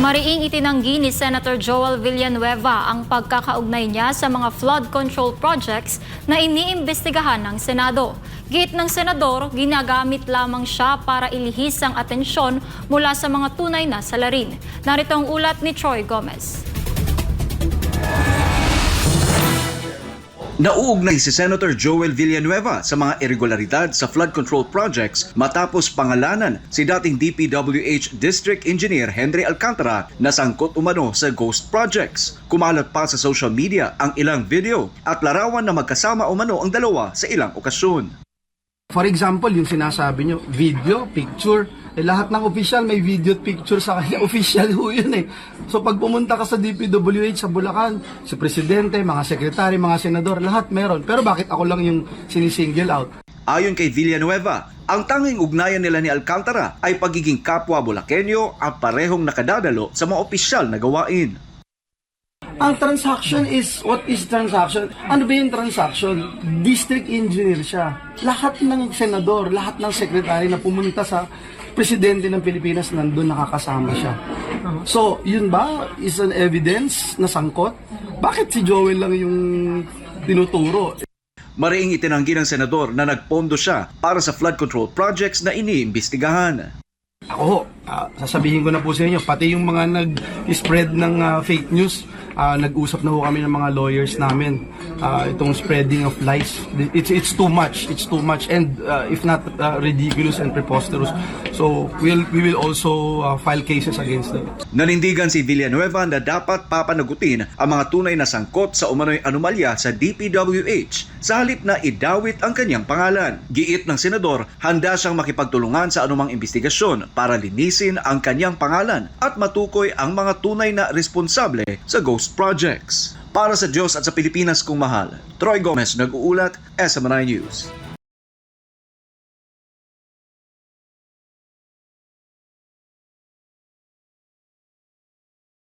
Mariing itinanggi ni Senator Joel Villanueva ang pagkakaugnay niya sa mga flood control projects na iniimbestigahan ng Senado. Git ng Senador, ginagamit lamang siya para ilihis ang atensyon mula sa mga tunay na salarin. Narito ang ulat ni Troy Gomez. Nauugnay si Senator Joel Villanueva sa mga irregularidad sa flood control projects matapos pangalanan si dating DPWH District Engineer Henry Alcantara na sangkot umano sa ghost projects. Kumalat pa sa social media ang ilang video at larawan na magkasama umano ang dalawa sa ilang okasyon. For example, yung sinasabi nyo, video, picture, eh, lahat ng official may video at picture sa kanya. Official ho yun eh. So pag pumunta ka sa DPWH sa Bulacan, si Presidente, mga sekretary, mga senador, lahat meron. Pero bakit ako lang yung sinisingle out? Ayon kay Villanueva, ang tanging ugnayan nila ni Alcantara ay pagiging kapwa Bulakenyo at parehong nakadadalo sa mga opisyal na gawain. Ang transaction is, what is transaction? Ano ba yung transaction? District engineer siya. Lahat ng senador, lahat ng sekretary na pumunta sa presidente ng Pilipinas nandun nakakasama siya. So, yun ba is an evidence na sangkot? Bakit si Joel lang yung tinuturo? Mariing itinanggi ng senador na nagpondo siya para sa flood control projects na iniimbestigahan. Ako ah, sasabihin ko na po sa inyo, pati yung mga nag-spread ng ah, fake news, ah, nag-usap na ho kami ng mga lawyers namin. Ah, itong spreading of lies, it's it's too much, it's too much and ah, if not ah, ridiculous and preposterous. So, we'll we will also ah, file cases against them. Nanindigan si Villanueva na dapat papanagutin ang mga tunay na sangkot sa umano'y anomalya sa DPWH sa halip na idawit ang kanyang pangalan. Giit ng senador, handa siyang makipagtulungan sa anumang investigasyon para linisin ang kanyang pangalan at matukoy ang mga tunay na responsable sa ghost projects. Para sa Diyos at sa Pilipinas kung mahal, Troy Gomez nag-uulat, SMNI News.